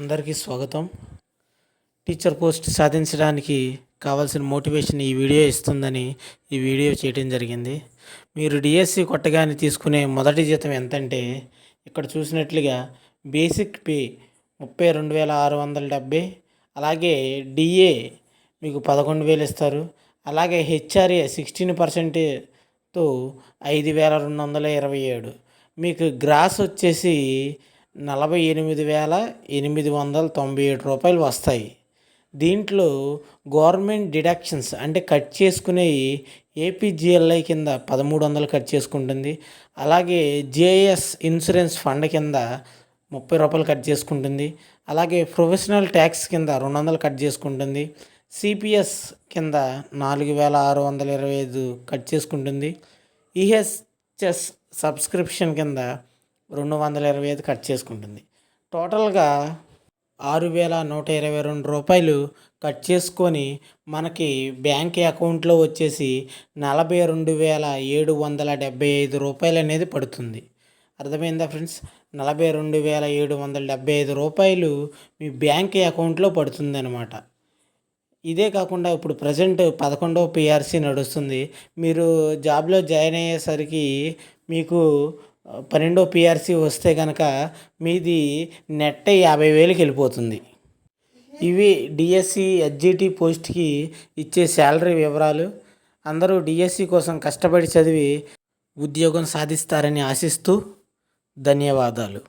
అందరికీ స్వాగతం. Teacher post సాధించడానికి కావాల్సిన మోటివేషన్ ఈ వీడియో ఇస్తుందని ఈ వీడియో చేయడం జరిగింది. మీరు డిఎస్సి కొట్టగానే తీసుకునే మొదటి జీతం ఎంతంటే ఇక్కడ చూసినట్లుగా బేసిక్ పే ముప్పై రెండు వేల ఆరు వందల డెబ్బై అలాగే డిఏ మీకు పదకొండు వేలు ఇస్తారు అలాగే హెచ్ఆర్ఏ సిక్స్టీన్ పర్సెంట్తో ఐదు వేల రెండు వందల ఇరవై ఏడు. మీకు గ్రాస్ వచ్చేసి నలభై ఎనిమిది వేల ఎనిమిది వందల తొంభై ఏడు రూపాయలు వస్తాయి. దీంట్లో గవర్నమెంట్ డిడక్షన్స్ అంటే కట్ చేసుకునేవి ఏపీజిఎల్ఐ కింద పదమూడు వందలు కట్ చేసుకుంటుంది. అలాగే జేఎస్ ఇన్సూరెన్స్ ఫండ్ కింద ముప్పై రూపాయలు కట్ చేసుకుంటుంది. అలాగే ప్రొఫెషనల్ ట్యాక్స్ కింద రెండు వందలు కట్ చేసుకుంటుంది. సిపిఎస్ కింద నాలుగు వేల ఆరు వందల ఇరవై ఐదు కట్ చేసుకుంటుంది. ఈహెచ్ఎస్ సబ్స్క్రిప్షన్ కింద రెండు వందల ఇరవై ఐదు కట్ చేసుకుంటుంది. టోటల్గా ఆరు వేల నూట ఇరవై రెండు రూపాయలు కట్ చేసుకొని మనకి బ్యాంక్ అకౌంట్లో వచ్చేసి నలభై రెండు వేల ఏడు వందల డెబ్బై ఐదు రూపాయలు అనేది పడుతుంది. అర్థమైందా ఫ్రెండ్స్? నలభై రెండు వేల ఏడు వందల డెబ్బై ఐదు రూపాయలు మీ బ్యాంక్ అకౌంట్లో పడుతుంది అనమాట ఇదే కాకుండా ఇప్పుడు ప్రజెంట్ పదకొండవ పిఆర్సీ నడుస్తుంది. మీరు జాబ్లో జాయిన్ అయ్యేసరికి మీకు పన్నెండో పిఆర్సీ వస్తే కనుక మీది నెట్ యాభై వేలకి వెళ్ళిపోతుంది. ఇవి డిఎస్సి ఎస్జిటి పోస్ట్కి ఇచ్చే శాలరీ వివరాలు. అందరూ డిఎస్సి కోసం కష్టపడి చదివి ఉద్యోగం సాధిస్తారని ఆశిస్తూ ధన్యవాదాలు.